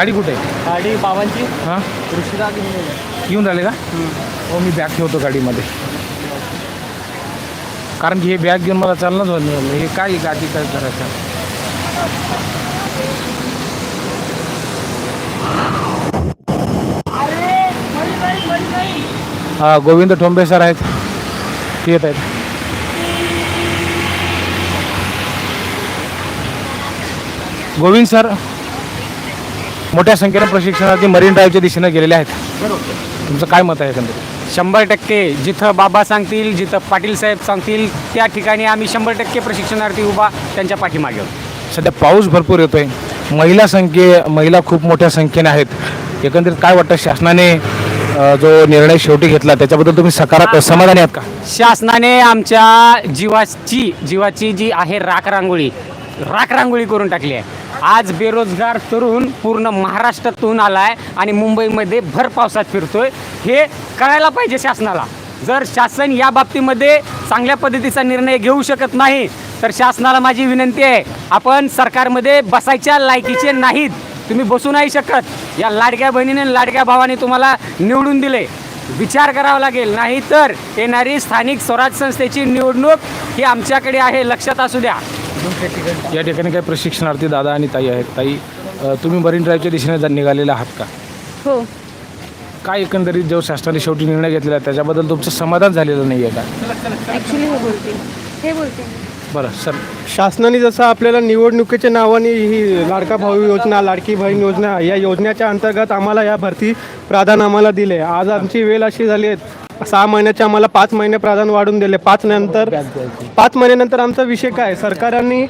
गाडी कुठे आहे? गाडी बाबांची. हां? ऋषीदा घेऊन गेले येऊन राहिले का? हो मी बॅग ठेवतो गाडीमध्ये. कारण की हे बॅग घेऊन मला चालणंच होत नाही. हे काय गाडी काय करायचं? हा गोविंद ठोंबे सर आहेत. ते येत आहेत. गोविंद सर मोठ्या संख्येने प्रशिक्षणार्थी मरीन ड्राईव्हच्या दिशेने गेलेले आहेत. तुमचं काय मत आहे एकंदरीत? शंभर टक्के. जिथं बाबा सांगतील जिथं पाटील साहेब सांगतील त्या ठिकाणी आम्ही शंभर टक्के प्रशिक्षणार्थी उभा त्यांच्या पाठीमागे. आहोत. सध्या पाऊस भरपूर येतोय. महिला संख्ये महिला खूप मोठ्या संख्येने आहेत. एकंदरीत काय वाटतं शासनाने अ, जो निर्णय शेवटी घेतला त्याच्याबद्दल तुम्ही सकारात्मक समाधानी आहात का? शासनाने आमच्या जीवाची जीवाची जी आहे राख रांगोळी राख रांगोळी करून टाकली आहे. आज बेरोजगार तरुण पूर्ण महाराष्ट्रातून आलाय आणि मुंबईमध्ये भर पावसात फिरतोय. हे कळायला पाहिजे शासनाला. जर शासन या बाबतीमध्ये चांगल्या पद्धतीचा निर्णय घेऊ शकत नाही तर शासनाला माझी विनंती आहे आपण सरकारमध्ये बसायच्या लायकीचे नाहीत. तुम्ही बसू नाही शकत. या लाडक्या बहिणीने लाडक्या भावाने तुम्हाला निवडून दिले. विचार करावा लागेल. नाही तर येणारी स्थानिक स्वराज संस्थेची निवडणूक ही आमच्याकडे आहे. लक्षात असू द्या. या ठिकाणी काही प्रशिक्षणार्थी दादा आणि ताई आहेत. ताई अ, तुम्ही मरीन ड्राईव्हच्या दिशेने जा- निघालेला आहात का? हो. काय एकंदरीत जो शासनाने शेवटी निर्णय घेतलेला आहे त्याच्याबद्दल तुमचं समाधान झालेलं नाही आहे का? ॲक्च्युली हे बोलते. हे बोलते. बरं सर. शासनाने जसं आपल्याला निवडणुकीच्या नावाने ही लाडका भाऊ योजना लाडकी बहीण योजना या योजनेच्या अंतर्गत आम्हाला या भरती प्राधान आम्हाला दिले. आज आमची वेळ अशी झाली आहे. सहा महिन्याचे आम्हाला पाच महिने प्राधान वाढून दिले. पाच नंतर पाच महिन्यानंतर आमचा विषय काय? सरकारांनी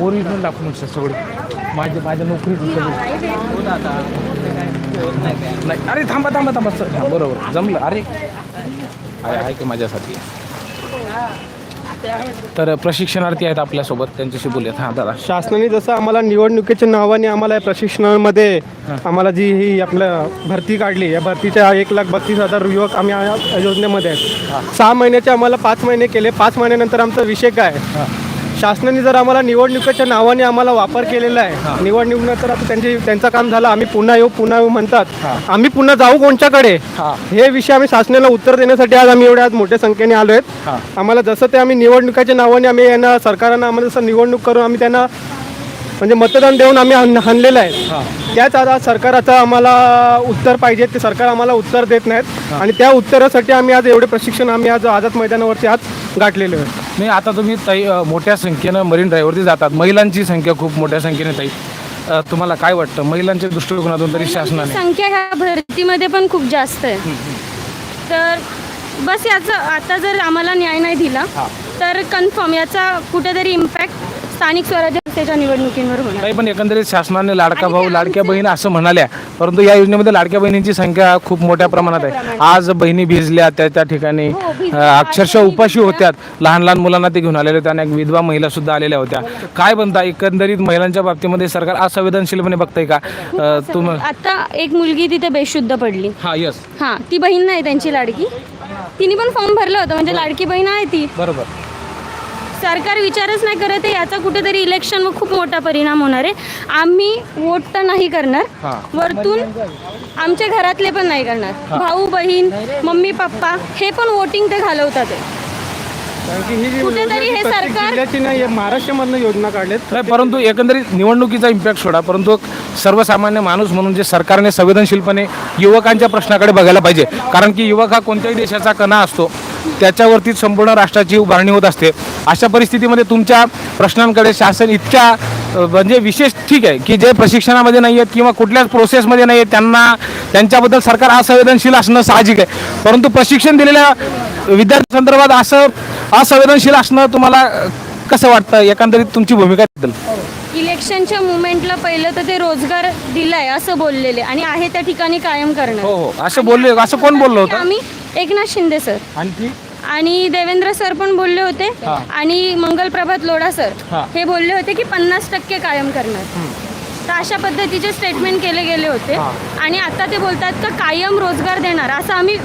ओरिजिनल डॉक्युमेंट्स आहेत सगळे. माझ्या माझ्या नोकरीचं सगळं. नाही अरे थांबा थांबा थांबा. सर हां बरोबर जमलं. अरे आहे की माझ्यासाठी? तर प्रशिक्षणार्थी आहेत आपल्यासोबत त्यांच्याशी बोलूयात. हां दादा. शासनाने जसं आम्हाला निवडणुकीच्या नावाने आम्हाला या प्रशिक्षणामध्ये आम्हाला जी ही आपल्या भरती काढली या भरतीच्या एक लाख बत्तीस हजार युवक आम्ही या योजनेमध्ये आहेत. सहा महिन्याचे आम्हाला पाच महिने केले पाच महिन्यानंतर आमचा विषय काय शासनाने जर आम्हाला निवडणुकीच्या नावाने आम्हाला वापर केलेला आहे निवडणुकीनंतर आता त्यांचे त्यांचं काम झालं आम्ही पुन्हा येऊ पुन्हा येऊ म्हणतात. आम्ही पुन्हा जाऊ कोणच्याकडे? हे. विषय आम्ही शासनाला उत्तर देण्यासाठी आज आम्ही एवढ्या आज मोठ्या संख्येने आलो आहेत आम्हाला जसं ते आम्ही निवडणुकीच्या नावाने आम्ही यांना सरकारांना आम्हाला जसं निवडणूक करून आम्ही त्यांना म्हणजे मतदान देऊन आम्ही हाण- हाणलेलं आहे. त्याच आता सरकार आता आम्हाला उत्तर पाहिजे ते सरकार आम्हाला उत्तर देत नाहीत. आणि त्या उत्तरासाठी आम्ही आज एवढे प्रशिक्षण आम्ही आज आझाद मैदानावरती आज गाठलेले आहे. नाही आता तुम्ही ताई अ, मोठ्या संख्येनं मरीन ड्राईव्हवरती जातात. महिलांची संख्या खूप मोठ्या संख्येने ताई अ, तुम्हाला काय वाटतं? महिलांच्या दृष्टिकोनातून तरी शासनाने संख्या ह्या भरतीमध्ये पण खूप जास्त आहे. तर बस याचं आता जर आम्हाला न्याय नाही दिला तर कन्फर्म याचा कुठेतरी इम्पॅक्ट स्थानिक स्वराज्य संस्थेच्या निवडणुकींवर होणार. काही पण एकंदरीत शासनाने लाडका भाऊ लाडक्या बहीण असं म्हणाल्या. परंतु या योजनेमध्ये लाडक्या बहिणींची संख्या खूप मोठ्या प्रमाणात आहे. आज बहिणी भिजल्या त्या त्या ठिकाणी अ, अक्षरशः उपाशी होत्या लहान लहान मुलांना ते घेऊन आलेले होते आणि एक विधवा महिला सुद्धा आलेल्या होत्या. काय बनता? एकंदरीत महिलांच्या बाबतीमध्ये सरकार असंवेदनशीलपणे बघतंय का? अ, तुम आता एक मुलगी तिथे बेशुद्ध पडली. हा यस हां ती बहीण नाही त्यांची लाडकी. तिने पण फॉर्म भरलं होतं. म्हणजे लाडकी बहीण आहे ती. बरोबर. सरकार विचारच नाही करत आहे याचा कुठेतरी इलेक्शनवर खूप मोठा परिणाम होणार आहे. आम्ही वोट तर नाही करणार. वरतून आमच्या घरातले पण नाही करणार. भाऊ बहीण मम्मी पप्पा हे पण वोटिंग ते घालवतात आहे. कारण की ही जी कुठेतरी हे प्रत्येक सरकार- जिल्ह्याची नाही आहे महाराष्ट्रामधनं योजना काढलेत. नाही परंतु एकंदरीत निवडणुकीचा इम्पॅक्ट सोडा. परंतु सर्वसामान्य माणूस म्हणून जे सरकारने संवेदनशीलपणे युवकांच्या प्रश्नाकडे बघायला पाहिजे. कारण की युवक हा कोणत्याही देशाचा कणा असतो. त्याच्यावरती संपूर्ण राष्ट्राची उभारणी होत असते. अशा परिस्थितीमध्ये तुमच्या प्रश्नांकडे शासन इतक्या म्हणजे विशेष ठीक आहे की जे प्रशिक्षणामध्ये नाही आहेत किंवा कुठल्याच प्रोसेसमध्ये नाही आहेत त्यांना त्यांच्याबद्दल सरकार असंवेदनशील असणं साहजिक आहे. परंतु प्रशिक्षण दिलेल्या विद्यार्थ्यांसंदर्भात असं असंवेदनशील असणं तुम्हाला कसं वाटतं? एकंदरीत तुमची भूमिका इलेक्शनच्या मुवमेंटला पहिलं तर ते रोजगार दिलाय असं बोललेले आणि आहे त्या ठिकाणी कायम करणार. हो हो. असं बोलले असं कोण बोललं होतं? आम्ही एकनाथ शिंदे सर. आणखी? आणि देवेंद्र सर पण बोलले होते. हा. आणि मंगलप्रभात लोढा सर हा. हे बोलले होते की पन्नास टक्के कायम करणार. तर अशा पद्धतीचे स्टेटमेंट केले गेले होते. आणि आता ते बोलतात का कायम रोजगार देणार. असं आम्ही